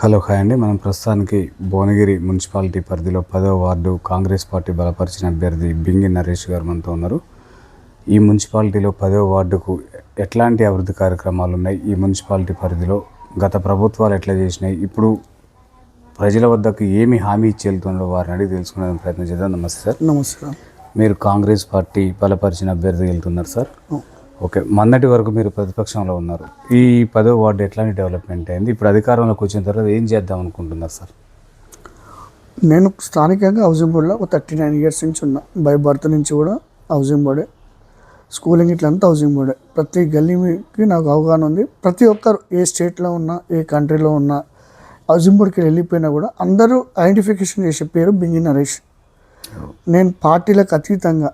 Hello hi అండి. మనం ప్రస్తుతానికి భువనగిరి మున్సిపాలిటీ పరిధిలో పదో వార్డు కాంగ్రెస్ పార్టీ బలపరిచిన అభ్యర్థి బింగి నరేష్ గారు మనతో ఉన్నారు. ఈ మున్సిపాలిటీలో పదో వార్డుకు ఎట్లాంటి అభివృద్ధి కార్యక్రమాలు ఉన్నాయి? ఈ మున్సిపాలిటీ పరిధిలో గత ప్రభుత్వాలు ఎట్లా చేసినాయి? ఇప్పుడు ప్రజల వద్దకు ఏమి హామీ ఇచ్చి వారిని అడిగి తెలుసుకునే ప్రయత్నం చేద్దాం. నమస్తే సార్. నమస్కారం. మీరు కాంగ్రెస్ పార్టీ బలపరిచిన అభ్యర్థి వెళ్తున్నారు సార్. ఓకే. మొన్నటి వరకు మీరు ప్రతిపక్షంలో ఉన్నారు. ఈ పదో వార్డు ఎట్లాంటి డెవలప్మెంట్ అయింది? ఇప్పుడు అధికారంలోకి వచ్చిన తర్వాత ఏం చేద్దాం అనుకుంటున్నారు సార్? నేను స్థానికంగా హౌసింగ్ బోర్డులో ఒక థర్టీ నైన్ ఇయర్స్ నుంచి ఉన్నా. బై బర్త్ నుంచి కూడా హౌసింగ్ బోర్డే. స్కూలింగ్ ఇట్లంతా హౌసింగ్ బోర్డే. ప్రతి గల్లీకి నాకు అవగాహన ఉంది. ప్రతి ఒక్కరు ఏ స్టేట్లో ఉన్నా ఏ కంట్రీలో ఉన్నా హౌసింగ్ బోర్డుకి వెళ్ళిపోయినా కూడా అందరూ ఐడెంటిఫికేషన్ చేసే పేరు బింగి నరేష్. నేను పార్టీలకు అతీతంగా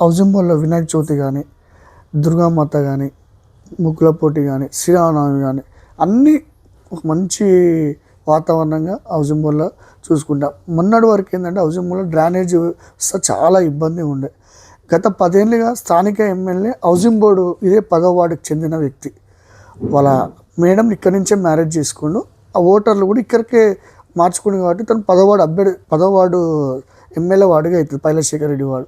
హౌసింగ్ బోర్డులో వినాయక చవితి కానీ దుర్గామాత కానీ ముగ్గుల పోటీ కానీ శ్రీరామనవమి కానీ అన్నీ ఒక మంచి వాతావరణంగా హౌజింబోల్లో చూసుకుంటాం. మొన్నటి వరకు ఏంటంటే హౌజింబోల్లో డ్రైనేజ్ వ్యవస్థ చాలా ఇబ్బంది ఉండే. గత పదేళ్ళుగా స్థానిక ఎమ్మెల్యే హౌసింగ్ బోర్డు ఇదే పదో వార్డుకి చెందిన వ్యక్తి. వాళ్ళ మేడం ఇక్కడి నుంచే మ్యారేజ్ చేసుకుండు. ఆ ఓటర్లు కూడా ఇక్కడికే మార్చుకుండు కాబట్టి తను పదవాడు అభ్యర్థి పదవాడు ఎమ్మెల్యే వార్డుగా అవుతుంది పైలశేఖర్ రెడ్డి వాడు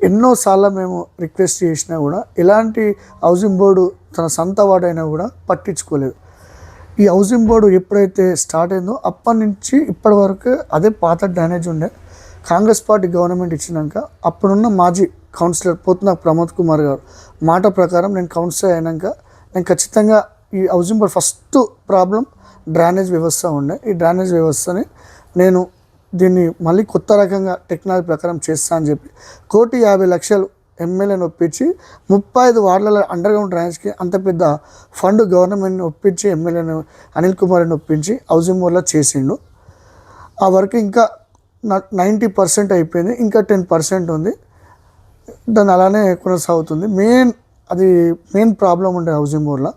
ఎన్నోసార్లు మేము రిక్వెస్ట్ చేసినా కూడా ఎలాంటి హౌసింగ్ బోర్డు తన సొంత వాడైనా కూడా పట్టించుకోలేదు. ఈ హౌసింగ్ బోర్డు ఎప్పుడైతే స్టార్ట్ అయిందో అప్పటి నుంచి ఇప్పటి వరకు అదే పాత డ్రైనేజ్ ఉండే. కాంగ్రెస్ పార్టీ గవర్నమెంట్ ఇచ్చినాక అప్పుడున్న మాజీ కౌన్సిలర్ పోతున్న ప్రమోద్ కుమార్ గారు మాట ప్రకారం నేను కౌన్సిలర్ అయినాక నేను ఖచ్చితంగా ఈ housing board first problem drainage వ్యవస్థ ఉండే. ఈ డ్రైనేజ్ వ్యవస్థని నేను దీన్ని మళ్ళీ కొత్త రకంగా టెక్నాలజీ ప్రకారం చేస్తా అని చెప్పి కోటి యాభై లక్షలు ఎమ్మెల్యేని ఒప్పించి ముప్పై ఐదు వార్డుల అండర్ గ్రౌండ్ డ్రైనేజ్కి అంత పెద్ద ఫండ్ గవర్నమెంట్ని ఒప్పించి ఎమ్మెల్యేని అనిల్ కుమార్ని ఒప్పించి హౌసింగ్ బోర్డ్లో చేసిండు. ఆ వర్క్ ఇంకా నైంటీ పర్సెంట్ అయిపోయింది ఇంకా టెన్ పర్సెంట్ ఉంది. దాన్ని అలానే కొనసాగుతుంది. మెయిన్ అది మెయిన్ ప్రాబ్లం ఉండే హౌసింగ్ బోర్డ్లో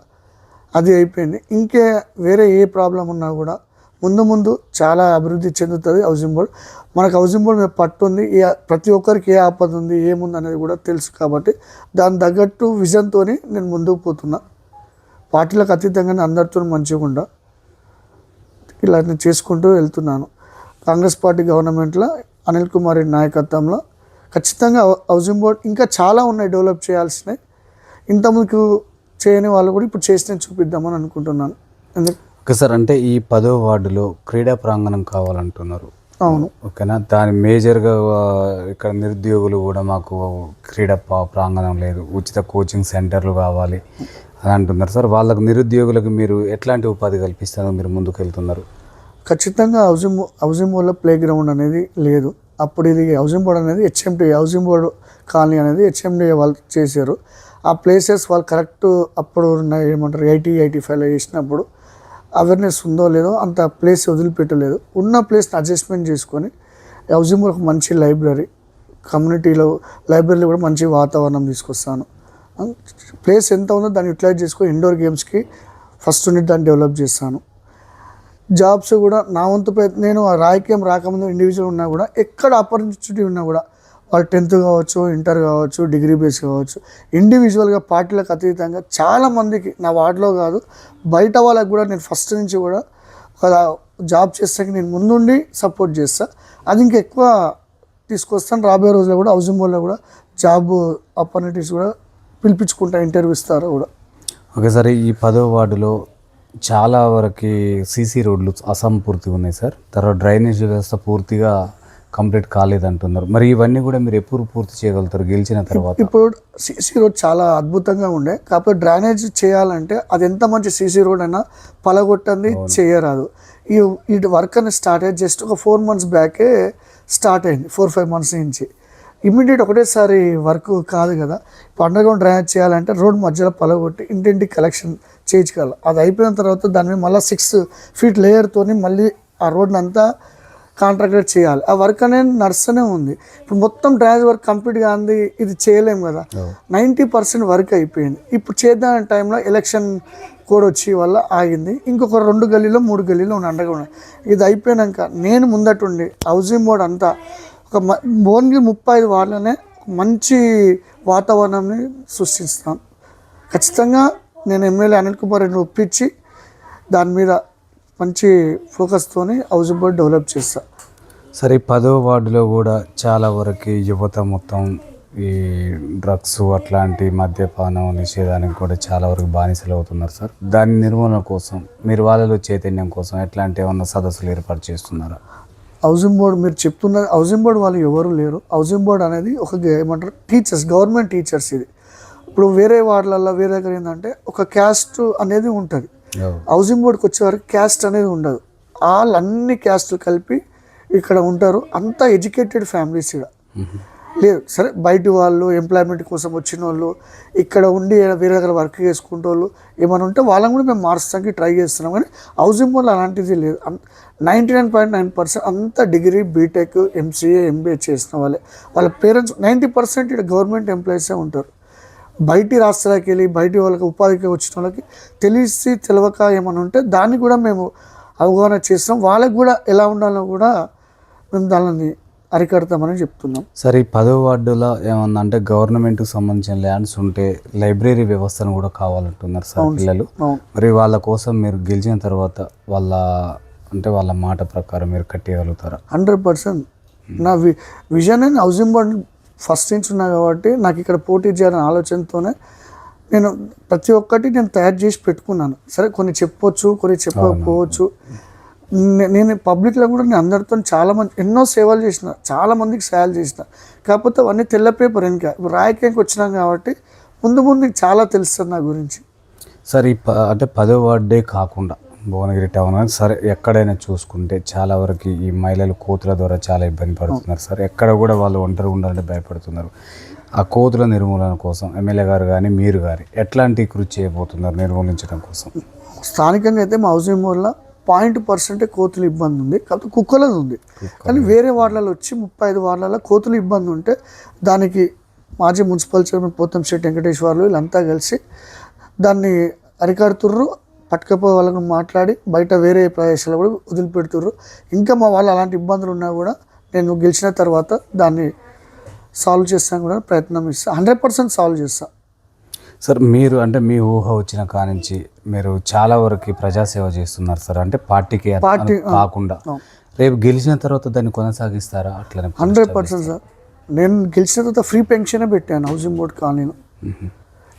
అది అయిపోయింది. ఇంకే వేరే ఏ ప్రాబ్లం ఉన్నా కూడా ముందు ముందు చాలా అభివృద్ధి చెందుతుంది హౌసింగ్ బోర్డ్. మనకు హౌసింగ్ బోర్డ్ మీద పట్టు ఉంది ఏ ప్రతి ఒక్కరికి ఏ ఆపద ఉంది ఏముంది అనేది కూడా తెలుసు కాబట్టి దాని తగ్గట్టు విజన్తో నేను ముందుకు పోతున్నా. పార్టీలకు అతీతంగానే అందరితో మంచిగా ఉండా. ఇలా నేను చేసుకుంటూ వెళ్తున్నాను. కాంగ్రెస్ పార్టీ గవర్నమెంట్లో అనిల్ కుమార్ రెడ్డి నాయకత్వంలో ఖచ్చితంగా హౌసింగ్ బోర్డ్ ఇంకా చాలా ఉన్నాయి డెవలప్ చేయాల్సినవి. ఇంతకుముందుకు చేయని వాళ్ళు కూడా ఇప్పుడు చేసిన చూపిద్దామని అనుకుంటున్నాను. ఎందుకు? ఓకే సార్ అంటే ఈ పదో వార్డులో క్రీడా ప్రాంగణం కావాలంటున్నారు. అవును. ఓకేనా? దాని మేజర్గా ఇక్కడ నిరుద్యోగులు కూడా మాకు క్రీడా పా- ప్రాంగణం లేదు. ఉచిత కోచింగ్ సెంటర్లు కావాలి అని అంటున్నారు సార్. వాళ్ళకు నిరుద్యోగులకు మీరు ఎట్లాంటి ఉపాధి కల్పిస్తారో మీరు ముందుకు వెళ్తున్నారు ఖచ్చితంగా హౌసింగ్ బో- హౌసింగ్ బోర్డ్లో ప్లే గ్రౌండ్ అనేది లేదు. అప్పుడు ఇది హౌసింగ్ బోర్డ్ అనేది హెచ్ఎండి హౌసింగ్ బోర్డు కాలనీ అనేది హెచ్ఎండి వాళ్ళు చేశారు. ఆ ప్లేసెస్ వాళ్ళు కరెక్ట్ అప్పుడు ఏమంటారు ఎయిటీ ఎయిటీ ఫైవ్లో చేసినప్పుడు అవేర్నెస్ ఉందో లేదో అంత ప్లేస్ వదిలిపెట్టలేదు. ఉన్న ప్లేస్ని అడ్జస్ట్మెంట్ చేసుకొని హౌజింగ్ ఒక మంచి లైబ్రరీ కమ్యూనిటీలో లైబ్రరీలో కూడా మంచి వాతావరణం తీసుకొస్తాను. ప్లేస్ ఎంత ఉందో దాన్ని యూటిలైజ్ చేసుకొని ఇండోర్ గేమ్స్కి ఫస్ట్ యూనిట్ దాన్ని డెవలప్ చేస్తాను. జాబ్స్ కూడా నా వంతు ప్రయత్నం నేను ఆ రాజకీయం రాకముందు ఇండివిజువల్ ఉన్నా కూడా ఎక్కడ ఆపర్చునిటీ ఉన్నా కూడా వాళ్ళు టెన్త్ కావచ్చు ఇంటర్ కావచ్చు డిగ్రీ బేస్ కావచ్చు. ఇండివిజువల్గా పార్టీలకు అతీతంగా చాలా మందికి నా వార్డులో కాదు బయట వాళ్ళకి కూడా నేను ఫస్ట్ నుంచి కూడా ఒక జాబ్ చేస్తాకి నేను ముందుండి సపోర్ట్ చేస్తా. అది ఇంకా ఎక్కువ తీసుకొస్తాను. రాబోయే రోజుల్లో కూడా హౌసింగ్ బోర్డ్లో కూడా జాబ్ ఆపర్చునిటీస్ కూడా పిలిపించుకుంటా ఇంటర్వ్యూ ఇస్తారు కూడా. ఓకే సార్ ఈ పదో వార్డులో చాలా వరకు సీసీ రోడ్లు అసంపూర్తిగా ఉన్నాయి సార్. తర్వాత డ్రైనేజ్ వ్యవస్థ పూర్తిగా కంప్లీట్ కాలేదంటున్నారు. మరి ఇవన్నీ కూడా మీరు ఎప్పుడు పూర్తి చేయగలుగుతారు? గెలిచిన తర్వాత? ఇప్పుడు సీసీ రోడ్ చాలా అద్భుతంగా ఉండే. కాకపోతే డ్రైనేజ్ చేయాలంటే అది ఎంత మంచి సీసీ రోడ్ అయినా పలగొట్టంది చేయరాదు. ఈ ఈ వర్క్ అనేది స్టార్ట్ అయ్యి జస్ట్ ఒక ఫోర్ మంత్స్ బ్యాకే స్టార్ట్ అయింది ఫోర్ ఫైవ్ మంత్స్ నుంచి. ఇమ్మీడియట్ ఒకటేసారి వర్క్ కాదు కదా. ఇప్పుడు అండర్ గ్రౌండ్ డ్రైనేజ్ చేయాలంటే రోడ్ మధ్యలో పలగొట్టి ఇంటింటికి కలెక్షన్ చేయించుకోవాలి. అది అయిపోయిన తర్వాత దాని మీద మళ్ళీ సిక్స్ ఫీట్ లేయర్తోని మళ్ళీ ఆ రోడ్ని అంతా కాంట్రాక్టర్ చేయాలి. ఆ వర్క్ అనేది నడుస్తూనే ఉంది. ఇప్పుడు మొత్తం డ్రైనేజ్ వర్క్ కంప్లీట్ కాంది ఇది చేయలేము కదా. నైంటీ పర్సెంట్ వర్క్ అయిపోయింది. ఇప్పుడు చేద్దాం టైంలో ఎలక్షన్ కోడ్ వచ్చి వల్ల ఆగింది. ఇంకొక రెండు గల్లీలో మూడు గల్లీలో ఉన్న అండగా ఉన్నాయి ఇది అయిపోయాక నేను ముందటుండి హౌసింగ్ బోర్డ్ అంతా ఒక ఓన్లీ ముప్పై ఐదు వార్డులోనే మంచి వాతావరణాన్ని సృష్టిస్తాను ఖచ్చితంగా నేను ఎమ్మెల్యే అనిల్ కుమార్ రెడ్డిని ఒప్పించి దాని మీద మంచి ఫోకస్తోని హౌసింగ్ బోర్డ్ డెవలప్ చేస్తా. సరే ఈ పదో వార్డులో కూడా చాలా వరకు యువత మొత్తం ఈ డ్రగ్స్ అట్లాంటి మద్యపానం నిషేధానికి కూడా చాలా వరకు బానిసలు అవుతున్నారు సార్. దాని నిర్మూలన కోసం మీరు వాళ్ళలో చైతన్యం కోసం ఎట్లాంటి ఏమన్నా సదస్సులు ఏర్పాటు చేస్తున్నారా? హౌసింగ్ బోర్డ్ మీరు చెప్తున్న హౌసింగ్ బోర్డ్ వాళ్ళు ఎవరు లేరు. హౌసింగ్ బోర్డ్ అనేది ఒక ఏమంటారు టీచర్స్ గవర్నమెంట్ టీచర్స్ ఇది. ఇప్పుడు వేరే వార్డులలో వేరే దగ్గర ఏంటంటే ఒక క్యాస్ట్ అనేది ఉంటుంది. హౌసింగ్ బోర్డ్కి వచ్చేవరకు క్యాస్ట్ అనేది ఉండదు. వాళ్ళు అన్ని క్యాస్ట్లు కలిపి ఇక్కడ ఉంటారు. అంతా ఎడ్యుకేటెడ్ ఫ్యామిలీస్ ఇక్కడ లేదు సరే బయటి వాళ్ళు ఎంప్లాయ్మెంట్ కోసం వచ్చిన వాళ్ళు ఇక్కడ ఉండి వేరే దగ్గర వర్క్ చేసుకుంటే వాళ్ళు ఏమైనా ఉంటే వాళ్ళని కూడా మేము మార్చడానికి ట్రై చేస్తున్నాం. కానీ హౌసింగ్ బోర్డ్ అలాంటిది లేదు. Ninety nine point nine percent అంతా డిగ్రీ బీటెక్ ఎంసీఏ ఎంబీఏ చేసిన వాళ్ళే. వాళ్ళ పేరెంట్స్ నైంటీ పర్సెంట్ ఇక్కడ గవర్నమెంట్ ఎంప్లాయీసే ఉంటారు. బయటి రాష్ట్రాలకు వెళ్ళి బయటి వాళ్ళకి ఉపాధికి వచ్చిన వాళ్ళకి తెలిసి తెలియక ఏమైనా ఉంటే దాన్ని కూడా మేము అవగాహన చేస్తాం వాళ్ళకి కూడా ఎలా ఉండాలో కూడా మేము దానిని అరికడతామని చెప్తున్నాం. సరే ఈ పదో వార్డులో ఏమన్నా అంటే గవర్నమెంట్కి సంబంధించిన ల్యాండ్స్ ఉంటే లైబ్రరీ వ్యవస్థను కూడా కావాలంటున్నారు సార్ పిల్లలు. మరి వాళ్ళ కోసం మీరు గెలిచిన తర్వాత వాళ్ళ అంటే వాళ్ళ మాట ప్రకారం మీరు కట్టేయగలుగుతారా? Hundred percent. నా vision and housing board first నుంచి ఉన్నా కాబట్టి నాకు ఇక్కడ పోటీ చేయాలనే ఆలోచనతోనే నేను ప్రతి ఒక్కటి నేను తయారు చేసి పెట్టుకున్నాను. సరే కొన్ని చెప్పొచ్చు కొన్ని చెప్పకపోవచ్చు. నేను పబ్లిక్లో కూడా నేను అందరితో చాలా మంది ఎన్నో సేవలు చేసిన చాలా మందికి సేవలు చేసిన. కాకపోతే అవన్నీ తెల్ల పేపర్ వెనుక. ఇప్పుడు రాయకేంకి వచ్చినాం కాబట్టి ముందు ముందు చాలా తెలుస్తుంది నా గురించి. సార్ ఈ ప అంటే పదో వార్డే కాకుండా భువనగిరి టౌన్ అని సరే ఎక్కడైనా చూసుకుంటే చాలా వరకు ఈ మహిళలు కోతుల ద్వారా చాలా ఇబ్బంది పడుతున్నారు సార్. ఎక్కడ కూడా వాళ్ళు ఒంటరి ఉండాలంటే భయపడుతున్నారు. ఆ కోతుల నిర్మూలన కోసం ఎమ్మెల్యే గారు కానీ మీరు కానీ ఎట్లాంటి కృషి చేయబోతున్నారు నిర్మూలించడం కోసం? స్థానికంగా అయితే మా హౌసింగ్ బోర్డ్లో పాయింట్ పర్సెంటే కోతులు ఇబ్బంది ఉంది. కాకపోతే కుక్కలది ఉంది. కానీ వేరే వార్డులలో వచ్చి ముప్పై ఐదు వార్డులలో కోతులు ఇబ్బంది ఉంటే దానికి మాజీ మున్సిపల్ చైర్మన్ పోతం శెట్టి వెంకటేశ్వర్లు వీళ్ళంతా కలిసి దాన్ని అరికడుతుర్రు. పట్టుకపోయే వాళ్ళని మాట్లాడి బయట వేరే ప్రదేశాలు కూడా వదిలిపెడుతుర్రు. ఇంకా మా వాళ్ళు అలాంటి ఇబ్బందులు ఉన్నా కూడా నేను గెలిచిన తర్వాత దాన్ని సాల్వ్ చేస్తాను కూడా ప్రయత్నం ఇస్తాను హండ్రెడ్ పర్సెంట్ సాల్వ్ చేస్తాను సార్ మీరు అంటే మీ ఊహ వచ్చిన కానించి మీరు చాలా వరకు ప్రజాసేవ చేస్తున్నారు సార్. అంటే పార్టీకి పార్టీ. కాకుండా. రేపు గెలిచిన తర్వాత దాన్ని కొనసాగిస్తారా? అట్లనే హండ్రెడ్ పర్సెంట్ సార్. నేను గెలిచిన తర్వాత ఫ్రీ పెన్షనే పెట్టాను హౌసింగ్ బోర్డ్ కాలనీలో.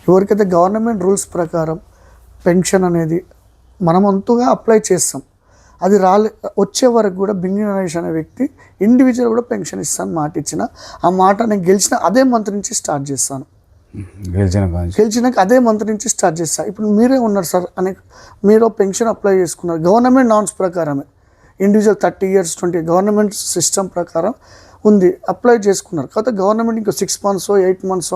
ఎవరికైతే గవర్నమెంట్ రూల్స్ ప్రకారం పెన్షన్ అనేది మనం అంతుగా అప్లై చేస్తాం. అది రాలే వచ్చే వరకు కూడా బింగి నరేష్ అనే వ్యక్తి ఇండివిజువల్ కూడా పెన్షన్ ఇస్తాను మాట ఇచ్చిన ఆ మాట నేను గెలిచిన అదే మంత్ నుంచి స్టార్ట్ చేస్తాను. గెలిచిన గెలిచినాక అదే మంత్ నుంచి స్టార్ట్ చేస్తాను ఇప్పుడు మీరే ఉన్నారు సార్ అనే మీరు పెన్షన్ అప్లై చేసుకున్నారు. గవర్నమెంట్ నామ్స్ ప్రకారమే. Individual thirty years twenty government system ప్రకారం ఉంది అప్లై చేసుకున్నారు. కాకపోతే గవర్నమెంట్ ఇంకో six months eight months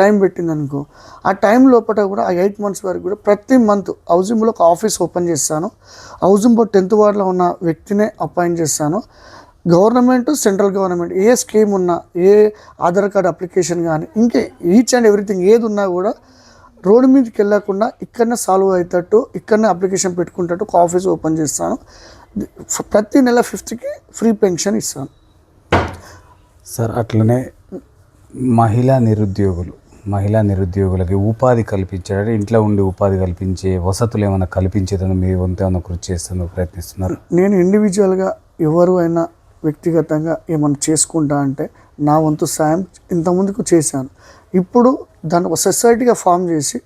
time పెట్టింది అనుకో ఆ టైం లోపల కూడా ఆ ఎయిట్ మంత్స్ వరకు కూడా ప్రతి మంత్ హౌజింగ్లో ఒక ఆఫీస్ ఓపెన్ చేస్తాను. హౌజింగ్ బోర్డ్ టెన్త్ వార్డ్లో ఉన్న వ్యక్తినే అపాయింట్ చేస్తాను. గవర్నమెంట్ సెంట్రల్ గవర్నమెంట్ ఏ స్కీమ్ ఉన్నా ఏ ఆధార్ కార్డ్ అప్లికేషన్ కానీ ఇంకే ఈచ్ అండ్ ఎవ్రీథింగ్ ఏది ఉన్నా కూడా రోడ్డు మీదకి వెళ్ళకుండా ఇక్కడనే సాల్వ్ అయ్యేటట్టు ఇక్కడనే అప్లికేషన్ పెట్టుకుంటట్టు ఒక ఆఫీస్ ఓపెన్ చేస్తాను. ప్రతి నెల ఫిఫ్త్కి ఫ్రీ పెన్షన్ ఇస్తాను. సార్ అట్లనే మహిళా నిరుద్యోగులు మహిళా నిరుద్యోగులకి ఉపాధి కల్పించడం ఇంట్లో ఉండి ఉపాధి కల్పించే వసతులు ఏమైనా కల్పించేదని మీ వంతు ఏమైనా కృషి చేస్తున్నారు ప్రయత్నిస్తున్నారు? నేను ఇండివిజువల్గా ఎవరు అయినా వ్యక్తిగతంగా ఏమైనా చేసుకుంటా అంటే నా వంతు సాయం ఇంతకుముందుకు చేశాను. ఇప్పుడు దాన్ని ఒక సొసైటీగా ఫామ్ చేసి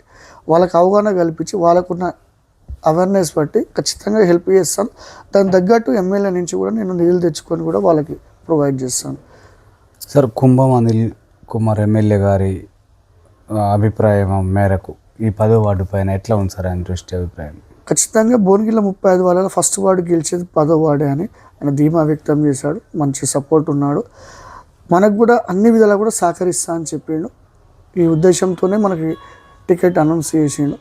వాళ్ళకి అవగాహన కల్పించి వాళ్ళకున్న అవేర్నెస్ బట్టి ఖచ్చితంగా హెల్ప్ చేస్తాను. దాని తగ్గట్టు ఎమ్మెల్యే నుంచి కూడా నేను నిధులు తెచ్చుకొని కూడా వాళ్ళకి ప్రొవైడ్ చేస్తాను. సార్ కుంభం అనిల్ కుమార్ ఎమ్మెల్యే గారి అభిప్రాయం మేరకు ఈ పదో వార్డు పైన ఎట్లా ఉంది సార్ ఆయన దృష్టి అభిప్రాయం? ఖచ్చితంగా భువనగిరిలో ముప్పై ఐదు వాళ్ళలో ఫస్ట్ వార్డు గెలిచేది పదో వార్డే అని ఆయన ధీమా వ్యక్తం చేశాడు. మంచి సపోర్ట్ ఉన్నాడు. మనకు కూడా అన్ని విధాలా కూడా సహకరిస్తా అని చెప్పిండు. ఈ ఉద్దేశంతోనే మనకి టికెట్ అనౌన్స్ చేసిండు.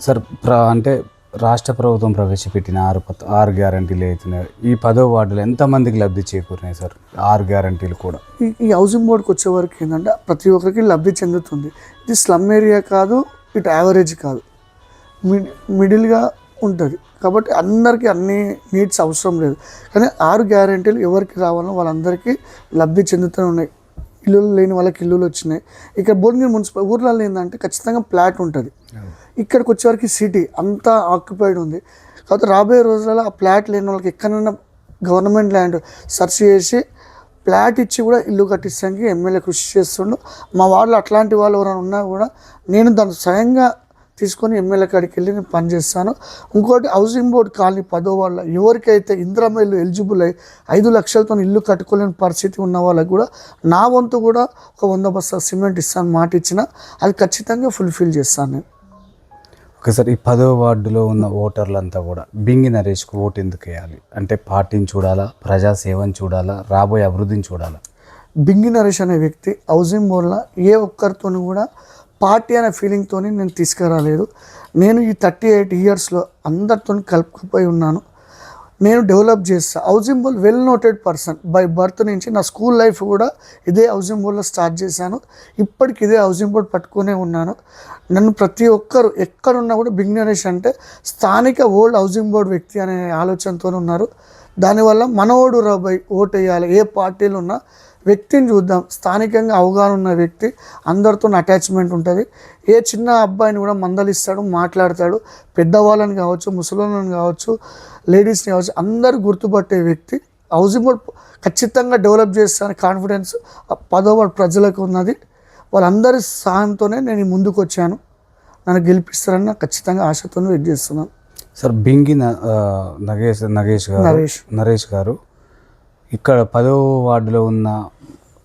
సార్ ప్ర అంటే రాష్ట్ర ప్రభుత్వం ప్రవేశపెట్టిన ఆరు ఆరు గ్యారంటీలు అవుతున్నాయి ఈ పదో వార్డులో ఎంతమందికి లబ్ధి చేకూరినాయి సార్? ఆరు గ్యారంటీలు కూడా. ఈ ఈ హౌసింగ్ బోర్డుకి వచ్చే వరకు ఏంటంటే ప్రతి ఒక్కరికి లబ్ధి చెందుతుంది. ఇది స్లమ్ ఏరియా కాదు ఇటు యావరేజ్ కాదు. మిడ్ మిడిల్గా ఉంటుంది. కాబట్టి అందరికీ అన్ని నీడ్స్ అవసరం లేదు. కానీ ఆరు గ్యారంటీలు ఎవరికి రావాలో వాళ్ళందరికీ లబ్ధి చెందుతూనే ఉన్నాయి. ఇల్లులు లేని వాళ్ళకి ఇల్లులు వచ్చినాయి. ఇక్కడ భువనగిరి మున్సిపల్ ఊర్లలో ఏంటంటే ఖచ్చితంగా ప్లాట్ ఉంటుంది. ఇక్కడికి వచ్చేవరకు సిటీ అంతా ఆక్యుపైడ్ ఉంది. కాకపోతే రాబోయే రోజులలో ఆ ప్లాట్ లేని వాళ్ళకి ఎక్కడైనా గవర్నమెంట్ ల్యాండ్ సెర్చ్ చేసి ప్లాట్ ఇచ్చి కూడా ఇల్లు కట్టించడానికి ఎమ్మెల్యే కృషి చేస్తుండు. మా వాళ్ళు అట్లాంటి వాళ్ళు ఎవరైనా ఉన్నా కూడా నేను దాన్ని స్వయంగా తీసుకొని ఎమ్మెల్యే కాడికి వెళ్ళి నేను పనిచేస్తాను ఇంకోటి హౌసింగ్ బోర్డ్ కాలనీ పదో వాళ్ళ ఎవరికైతే ఇందిరమ్మ ఇల్లు ఎలిజిబుల్ అయ్యి ఐదు లక్షలతో ఇల్లు కట్టుకోలేని పరిస్థితి ఉన్న వాళ్ళకి కూడా నా వంతు కూడా ఒక వంద బస్తా సిమెంట్ ఇస్తాను మాట ఇచ్చిన అది ఖచ్చితంగా ఫుల్ఫిల్ చేస్తాను నేను. ఓకే సార్ ఈ పదో వార్డులో ఉన్న ఓటర్లంతా కూడా బింగి నరేష్కు ఓటు ఎందుకు వేయాలి? అంటే పార్టీని చూడాలా ప్రజాసేవని చూడాలా రాబోయే అభివృద్ధిని చూడాలా? బింగి నరేష్ అనే వ్యక్తి హౌసింగ్ బోర్డ్లో ఏ ఒక్కరితోనూ కూడా పార్టీ అనే ఫీలింగ్తో నేను తీసుకురాలేదు. నేను ఈ థర్టీ ఎయిట్ ఇయర్స్లో అందరితో కలుపుకుపోయి ఉన్నాను. నేను డెవలప్ చేస్తాను housing well noted person by birth నుంచి నా స్కూల్ లైఫ్ కూడా ఇదే హౌసింగ్ బోర్డ్లో స్టార్ట్ చేశాను. ఇప్పటికి ఇదే హౌసింగ్ బోర్డ్ పట్టుకునే ఉన్నాను. నన్ను ప్రతి ఒక్కరు ఎక్కడున్నా కూడా బిగ్ నరేష్ అంటే స్థానిక ఓల్డ్ హౌసింగ్ బోర్డ్ వ్యక్తి అనే ఆలోచనతో ఉన్నారు. దానివల్ల మనోడు రాబోయ్ ఓటు వేయాలి ఏ పార్టీలు ఉన్నా వ్యక్తిని చూద్దాం. స్థానికంగా అవగాహన ఉన్న వ్యక్తి అందరితో అటాచ్మెంట్ ఉంటుంది. ఏ చిన్న అబ్బాయిని కూడా మందలిస్తాడు మాట్లాడతాడు. పెద్దవాళ్ళని కావచ్చు ముసలిని కావచ్చు లేడీస్ని కావచ్చు అందరూ గుర్తుపట్టే వ్యక్తి. హౌసింగ్ బోర్డ్ ఖచ్చితంగా డెవలప్ చేస్తాను కాన్ఫిడెన్స్ పదో ప్రజలకు ఉన్నది. వాళ్ళందరి సహాయంతోనే నేను ముందుకు వచ్చాను నన్ను గెలిపిస్తారని నాకు ఖచ్చితంగా ఆశతో వెయిట్ చేస్తున్నాను. సార్ బింగి నగేష్ నగేష్ గారు నరేష్. నరేష్ గారు ఇక్కడ పదో వార్డులో ఉన్న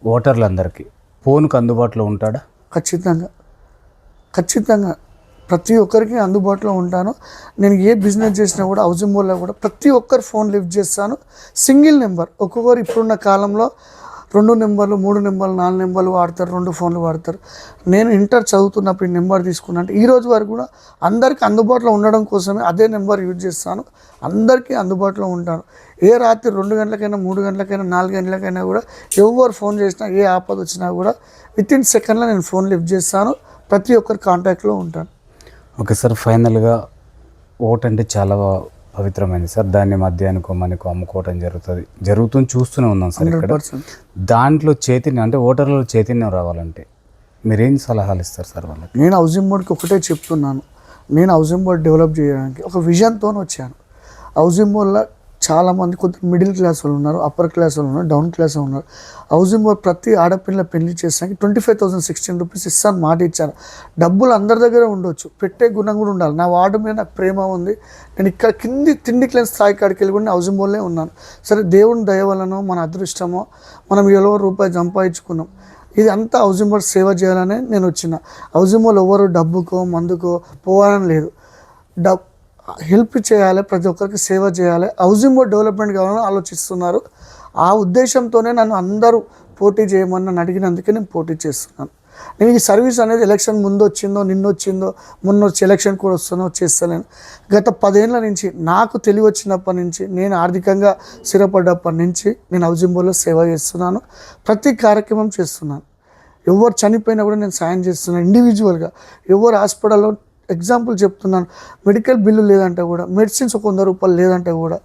ఓటర్లందరికీ ఫోన్కు అందుబాటులో ఉంటాడా? ఖచ్చితంగా. ఖచ్చితంగా. ప్రతి ఒక్కరికి అందుబాటులో ఉంటాను. నేను ఏ బిజినెస్ చేసినా కూడా హౌసింగ్ బోర్డ్లో కూడా ప్రతి ఒక్కరు ఫోన్ లిఫ్ట్ చేస్తాను. Single number. ఒక్కొక్కరు ఇప్పుడున్న కాలంలో రెండు నెంబర్లు మూడు నెంబర్లు నాలుగు నెంబర్లు వాడతారు రెండు ఫోన్లు వాడతారు. నేను ఇంటర్ చదువుతున్నప్పుడు ఈ నెంబర్ తీసుకున్నా అంటే ఈ రోజు వరకు కూడా అందరికీ అందుబాటులో ఉండడం కోసమే అదే నెంబర్ యూజ్ చేస్తాను. అందరికీ అందుబాటులో ఉంటాను. ఏ రాత్రి రెండు గంటలకైనా మూడు గంటలకైనా నాలుగు గంటలకైనా కూడా ఎవరు ఫోన్ చేసినా ఏ ఆపద వచ్చినా కూడా విత్ ఇన్ సెకండ్లో నేను ఫోన్ లిఫ్ట్ చేస్తాను. ప్రతి ఒక్కరి కాంటాక్ట్లో ఉంటాను. ఓకే సార్ ఫైనల్గా ఓట్ అంటే చాలా పవిత్రమైనది సార్. దాన్ని మధ్యాహ్నకో మనకు అమ్ముకోవటం జరుగుతుంది. జరుగుతుంది చూస్తూనే ఉన్నాం సార్ ఇక్కడ. దాంట్లో చైతన్యం అంటే ఓటర్లలో చైతన్యం రావాలంటే మీరేం సలహాలు ఇస్తారు సార్ వాళ్ళకి? నేను హౌసింగ్ బోర్డ్కి ఒకటే చెప్తున్నాను. నేను హౌసింగ్ బోర్డ్ డెవలప్ చేయడానికి ఒక విజన్తో వచ్చాను. హౌసింగ్ బోర్డ్లో చాలామంది కొంత మిడిల్ క్లాస్ వాళ్ళు ఉన్నారు అప్పర్ క్లాస్ వాళ్ళు ఉన్నారు డౌన్ క్లాస్ వాళ్ళు ఉన్నారు. హౌసింగ్ బోర్డ్ ప్రతి ఆడపిల్ల పెళ్ళి చేసానికి twenty five thousand sixteen rupees ఇస్తాను మాట ఇచ్చాను. డబ్బులు అందరి దగ్గర ఉండొచ్చు పెట్టే గుణం కూడా ఉండాలి. నా వార్డు మీద నాకు ప్రేమ ఉంది. నేను ఇక్కడ కింది తిండి క్లాస్ స్థాయి కాడికి వెళ్ళి కూడా నేను హౌసింగ్ బోర్డ్లే ఉన్నాను. సరే దేవుని దయవలనో మన అదృష్టమో మనం ఏదో రూపాయి సంపాదించుకున్నాం. ఇది అంతా హౌసింగ్ బోర్డ్ సేవ చేయాలనే నేను వచ్చిన. హౌసింగ్ బోర్డ్ ఎవరు డబ్బుకో మందుకో పోవాలని లేదు. డబ్ హెల్ప్ చేయాలి ప్రతి ఒక్కరికి సేవ చేయాలి. హౌసింగ్ బోర్డ్ డెవలప్మెంట్ కావాలని ఆలోచిస్తున్నారు. ఆ ఉద్దేశంతోనే నన్ను అందరూ పోటీ చేయమని నన్ను అడిగినందుకే నేను పోటీ చేస్తున్నాను. నేను ఈ సర్వీస్ అనేది ఎలక్షన్ ముందు వచ్చిందో నిన్న వచ్చిందో మొన్న వచ్చి ఎలక్షన్ కూడా వస్తుందో చేస్తలేను. గత పదేళ్ళ నుంచి నాకు తెలివి వచ్చినప్పటి నుంచి నేను ఆర్థికంగా స్థిరపడ్డప్పటి నుంచి నేను హౌసింగ్ సేవ చేస్తున్నాను. ప్రతి కార్యక్రమం చేస్తున్నాను. ఎవరు చనిపోయినా కూడా నేను సాయం చేస్తున్నాను. ఇండివిజువల్గా ఎవరు హాస్పిటల్లో ఎగ్జాంపుల్ చెప్తున్నాను. మెడికల్ బిల్లు లేదంటే కూడా మెడిసిన్స్ ఒక వంద రూపాయలు లేదంటే కూడా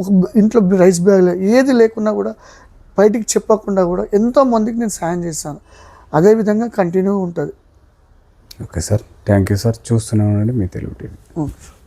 ఒక ఇంట్లో రైస్ బ్యాగ్ లేదు ఏది లేకున్నా కూడా బయటికి చెప్పకుండా కూడా ఎంతో మందికి నేను సాయం చేస్తాను. అదేవిధంగా కంటిన్యూ ఉంటుంది. Okay sir. Thank you sir. చూస్తూనే ఉండండి మీ తెలుగు టీవీ. ఓకే